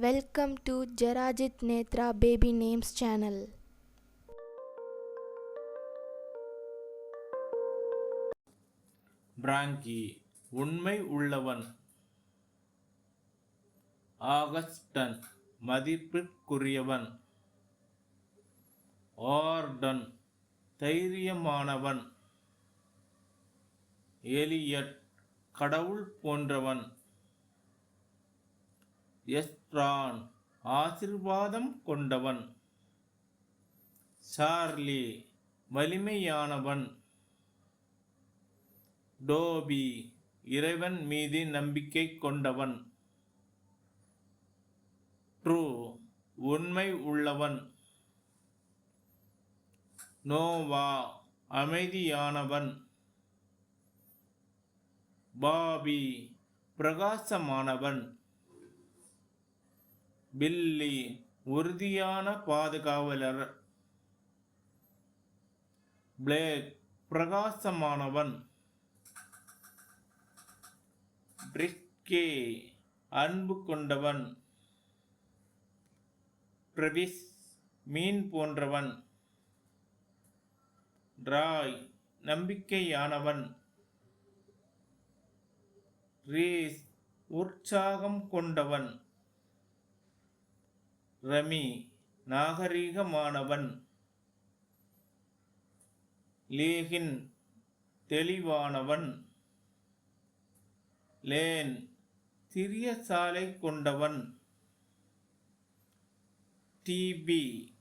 Welcome to ஜெராஜித் Netra baby names channel franking உண்மை உள்ளவன். ஆகஸ்டன் மதிப்பிற்குரியவன். ஆர்டன் தைரியமானவன். எலியட் கடவுள் போன்றவன். எஸ்ட்ரான் ஆசிர்வாதம் கொண்டவன். சார்லி வலிமையானவன். டோபி இறைவன் மீது நம்பிக்கை கொண்டவன். ட்ரூ உண்மை உள்ளவன். நோவா அமைதியானவன். பாபி பிரகாசமானவன். பில்லி உறுதியான பாதுகாவலர். பிளேக் பிரகாசமானவன். பிரிஸ்கே அன்பு கொண்டவன். பிரவிஸ் மீன் போன்றவன். ராய் நம்பிக்கையானவன். ரீஸ் உற்சாகம் கொண்டவன். ரமி நாகரீகமானவன். லேகின் தெளிவானவன். லேன் சிறிய சாலை கொண்டவன். டிபி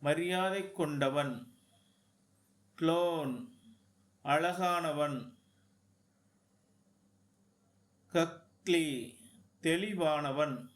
மரியாதை கொண்டவன். க்ளோன் அழகானவன். கக்லி தெளிவானவன்.